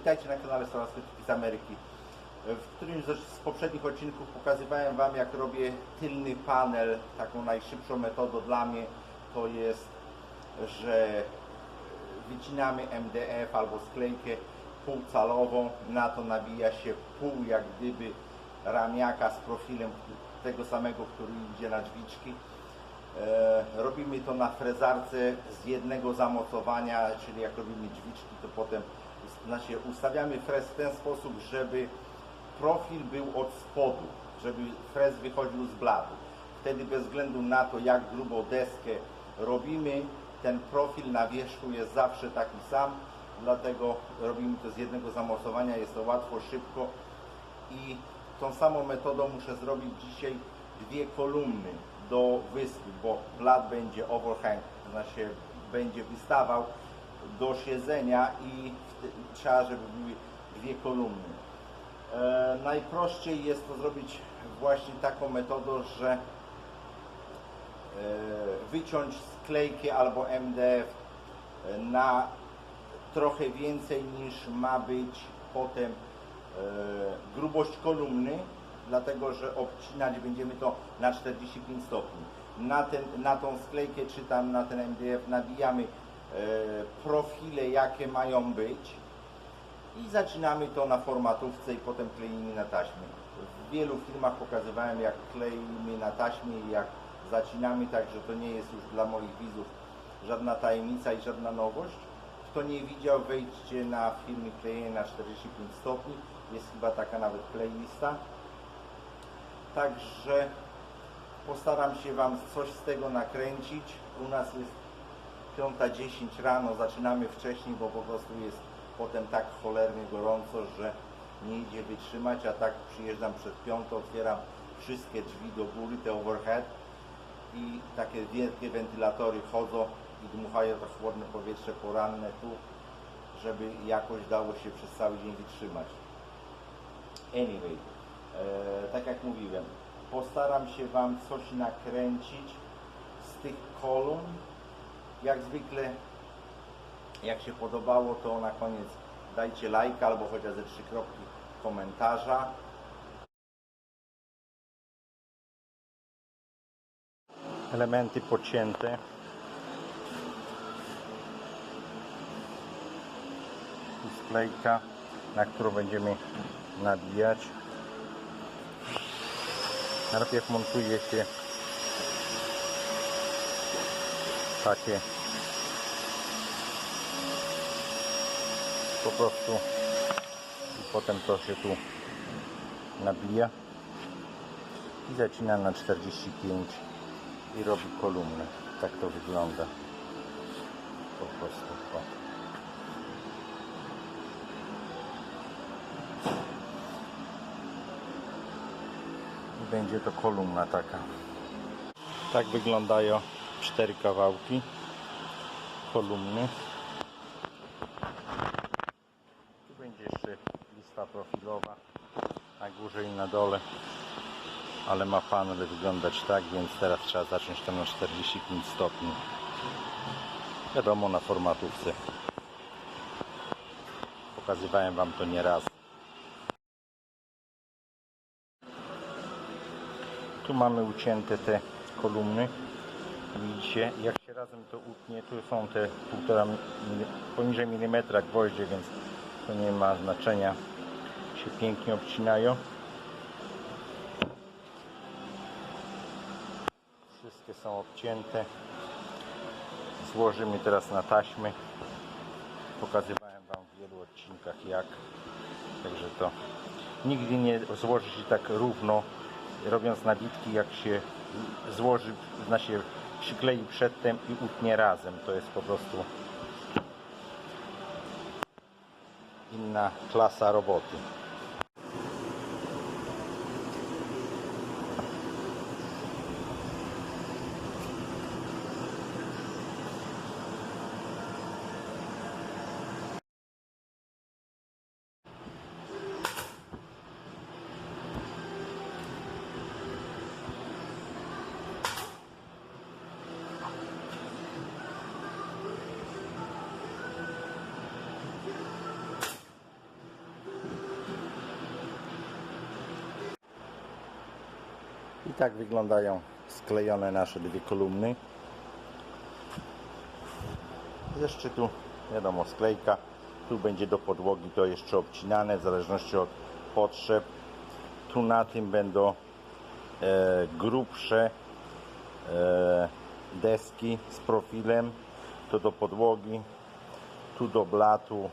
Witajcie na kanale Sławski z Ameryki. W którymś z poprzednich odcinków pokazywałem Wam jak robię tylny panel. Taką najszybszą metodą dla mnie to jest, że wycinamy MDF albo sklejkę półcalową. Na to nabija się pół jak gdyby ramiaka z profilem tego samego, który idzie na drzwiczki. E, robimy to na frezarce z jednego zamocowania, czyli jak robimy drzwiczki, to potem znaczy ustawiamy frez w ten sposób, żeby profil był od spodu, żeby frez wychodził z bladu. Wtedy bez względu na to, jak grubą deskę robimy, ten profil na wierzchu jest zawsze taki sam, dlatego robimy to z jednego zamocowania, jest to łatwo, szybko i tą samą metodą muszę zrobić dzisiaj dwie kolumny do wyspy, bo blat będzie overhang, znaczy będzie wystawał do siedzenia i trzeba, żeby były dwie kolumny. E, najprościej jest to zrobić właśnie taką metodą, że e, wyciąć sklejkę albo MDF na trochę więcej niż ma być potem e, grubość kolumny, dlatego że obcinać będziemy to na 45 stopni. Na, ten, na tą sklejkę czy tam na ten MDF nabijamy profile jakie mają być i zaczynamy to na formatówce i potem kleimy na taśmie. W wielu filmach pokazywałem jak kleimy na taśmie i jak zacinamy, także to nie jest już dla moich widzów żadna tajemnica i żadna nowość. Kto nie widział, wejdźcie na filmy klejenia na 45 stopni. Jest chyba taka nawet playlista. Także postaram się Wam coś z tego nakręcić. U nas jest 5.10 rano, zaczynamy wcześniej, bo po prostu jest potem tak cholernie gorąco, że nie idzie wytrzymać, a tak przyjeżdżam przed piątą, otwieram wszystkie drzwi do góry, te overhead i takie wielkie wentylatory chodzą i dmuchają to chłodne powietrze poranne tu, żeby jakoś dało się przez cały dzień wytrzymać. Anyway, e, tak jak mówiłem, postaram się Wam coś nakręcić z tych kolumn. Jak zwykle, jak się podobało, to na koniec dajcie lajka albo chociaż ze trzy kropki komentarza. Elementy pocięte. Tu sklejka, na którą będziemy nabijać. Najpierw montuje się takie po prostu i potem to się tu nabija i zacina na 45 i robi kolumnę. Tak to wygląda. Po prostu. O. Będzie to kolumna taka. Tak wyglądają cztery kawałki kolumny. Tu będzie jeszcze lista profilowa na górze i na dole. Ale ma panel wyglądać tak, więc teraz trzeba zacząć to na 45 stopni. Wiadomo na formatówce. Pokazywałem Wam to nieraz. Tu mamy ucięte te kolumny. Widzicie, jak się razem to utnie, tu są te 1,5 mili- poniżej milimetra gwoździe, więc to nie ma znaczenia. Się pięknie obcinają. Wszystkie są obcięte. Złożymy teraz na taśmy. Pokazywałem Wam w wielu odcinkach jak. Także to nigdy nie złoży się tak równo robiąc nabitki jak się złoży, znaczy przyklei przedtem i utnie razem. To jest po prostu inna klasa roboty. Tak wyglądają sklejone nasze dwie kolumny. Jeszcze tu, wiadomo, sklejka. Tu będzie do podłogi to jeszcze obcinane w zależności od potrzeb. Tu na tym będą e, grubsze e, deski z profilem. To do podłogi. Tu do blatu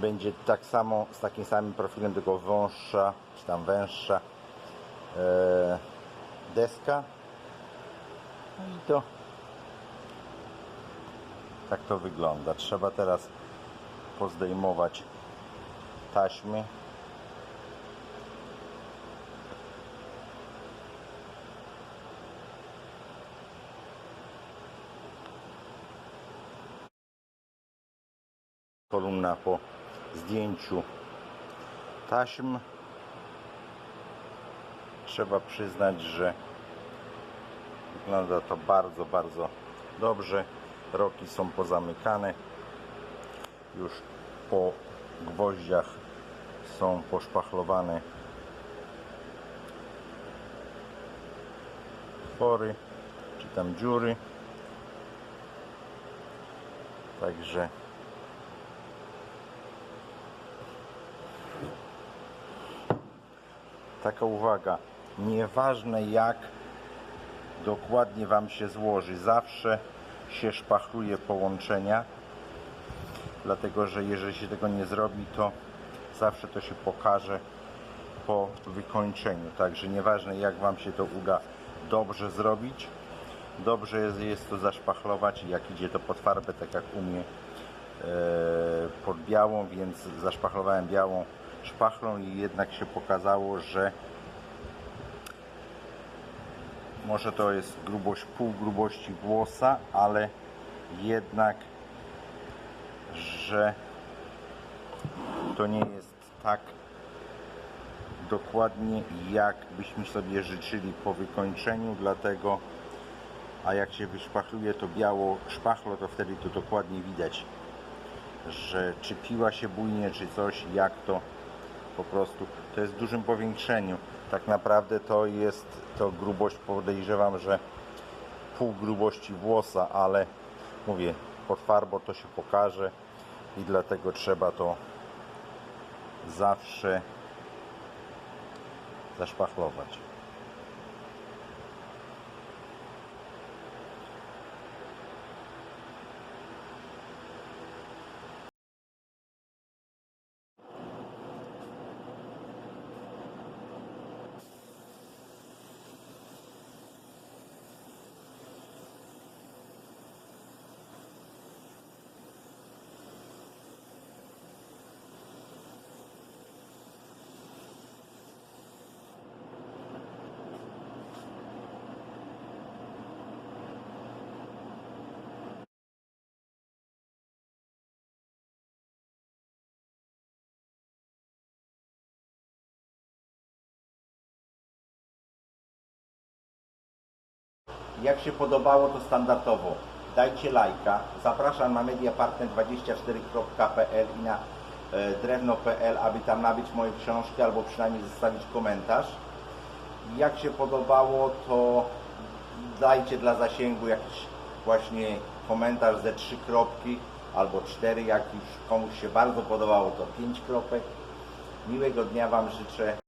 będzie tak samo z takim samym profilem, tylko wąższa, czy tam węższa deska. No i to tak to wygląda. Trzeba teraz pozdejmować taśmy. Kolumna po zdjęciu taśm. Trzeba przyznać, że wygląda to bardzo, bardzo dobrze. Roki są pozamykane. Już po gwoździach są poszpachlowane pory, czy tam dziury. Także taka uwaga, nieważne jak dokładnie Wam się złoży, zawsze się szpachluje połączenia, dlatego że jeżeli się tego nie zrobi, to zawsze to się pokaże po wykończeniu. Także nieważne jak Wam się to uda dobrze zrobić, dobrze jest, jest to zaszpachlować, jak idzie to pod farbę, tak jak u mnie e, pod białą, więc zaszpachlowałem białą szpachlą i jednak się pokazało, że może to jest grubość pół grubości włosa, ale jednak, że to nie jest tak dokładnie jak byśmy sobie życzyli po wykończeniu, dlatego a jak się wyszpachluje to biało szpachlo, to wtedy to dokładnie widać, że czy piła się bujnie, czy coś, jak to po prostu, to jest w dużym powiększeniu. Tak naprawdę to jest to grubość, podejrzewam, że pół grubości włosa, ale mówię, pod farbą to się pokaże i dlatego trzeba to zawsze zaszpachlować. Jak się podobało, to standardowo dajcie lajka. Zapraszam na mediapartner24.pl i na e, drewno.pl, aby tam nabyć moje książki albo przynajmniej zostawić komentarz. Jak się podobało, to dajcie dla zasięgu jakiś właśnie komentarz ze trzy kropki albo cztery. Jak już komuś się bardzo podobało, to pięć kropek. Miłego dnia Wam życzę.